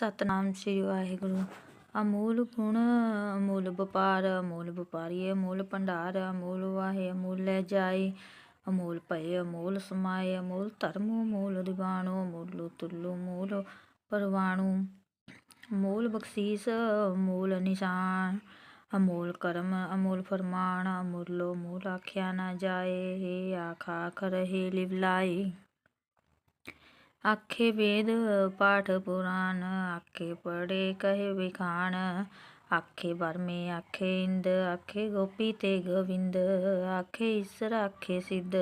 ਸਤਨਾਮ ਸ੍ਰੀ ਵਾਹਿਗੁਰੂ। ਅਮੂਲ ਗੁਣ, ਅਮੂਲ ਵਪਾਰ, ਅਮੂਲ ਵਪਾਰੀ, ਅਮੂਲ ਭੰਡਾਰ, ਅਮੂਲ ਵਾਹੇ, ਅਮੂਲ ਲੈ ਜਾਏ। ਅਮੂਲ ਭਏ, ਅਮੂਲ ਸਮਾਏ, ਅਮੂਲ ਧਰਮ, ਅਮੂਲ ਦੀਵਾਨੋ ਅਮੂਲ ਤੁਲੂ ਮੂਲ ਪਰਵਾਣੂ। ਅਮੂਲ ਬਖਸ਼ੀਸ, ਅਮੂਲ ਨਿਸ਼ਾਨ। ਅਮੋਲ ਕਰਮ, ਅਮੂਲ ਫਰਮਾਨ, ਅਮੂਲੋ ਮੂਲ ਆਖਿਆ ਨਾ ਜਾਏ। ਹੇ ਆਖ ਆਖ ਰਹੇ ਲਿਵ ਲਾਏ ਆਖੇ ਵੇਦ ਪਾਠ ਪੁਰਾਨ ਆਖੇ ਪੜੇ ਕਹੇ ਵਿਖਾਣ। ਆਖੇ ਵਰਮੇ, ਆਖੇ ਇੰਦ, ਆਖੇ ਗੋਪੀ ਤੇ ਗੋਵਿੰਦ। ਆਖੇ ਈਸਰ, ਆਖੇ ਸਿੱਧ।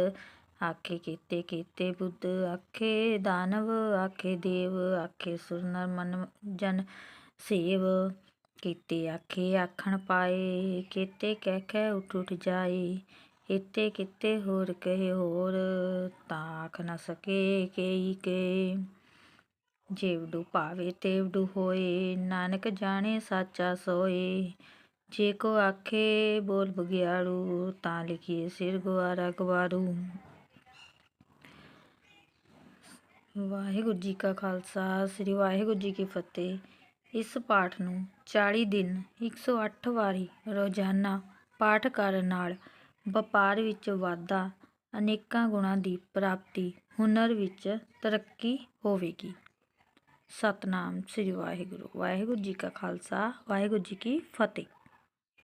ਆਖੇ ਕੀਤੇ ਕੀਤੇ ਬੁੱਧ। ਆਖੇ ਦਾਨਵ, ਆਖੇ ਦੇਵ। ਆਖੇ ਸੁਰ ਨਰ ਮਨ ਜਨ ਸੇਵ। ਕੀਤੇ ਆਖੇ ਆਖਣ ਪਾਏ। ਕੀਤੇ ਕਹਿ ਕਹਿ ਉਠ ਉਠ ਜਾਏ। ਇਤੇ ਕਿਤੇ ਹੋਰ ਕਹੇ ਹੋਰ। ਤਾਂ ਆਖ ਨ ਸਕੇ ਕੇਈ ਕੇ। ਜੇਵਡੂ ਭਾਵੇ ਤੇਵਡੂ ਹੋਏ, ਨਾਨਕ ਜਾਣੇ ਸਾਚਾ ਜੇ ਕੋ ਆਖੇ ਬੋਲ ਬਗਿਆੜੂ, ਤਾਂ ਲਿਖੀਏ ਸਿਰ ਗੁਆਰਾ ਗਵਾਰੂ। ਵਾਹਿਗੁਰੂ ਜੀ ਕਾ ਖਾਲਸਾ, ਸ੍ਰੀ ਵਾਹਿਗੁਰੂ ਜੀ ਕੀ ਫਤਿਹ। ਇਸ ਪਾਠ ਨੂੰ 40 ਦਿਨ 108 ਵਾਰੀ ਰੋਜ਼ਾਨਾ ਪਾਠ ਕਰਨ ਨਾਲ ਵਪਾਰ ਵਿੱਚ ਵਾਧਾ ਅਨੇਕਾਂ ਗੁਣਾਂ ਦੀ ਪ੍ਰਾਪਤੀ ਹੁਨਰ ਵਿੱਚ ਤਰੱਕੀ ਹੋਵੇਗੀ। ਸਤਨਾਮ ਸ੍ਰੀ ਵਾਹਿਗੁਰੂ। ਵਾਹਿਗੁਰੂ ਜੀ ਕਾ ਖਾਲਸਾ। ਵਾਹਿਗੁਰੂ ਜੀ ਕੀ ਫਤਿਹ।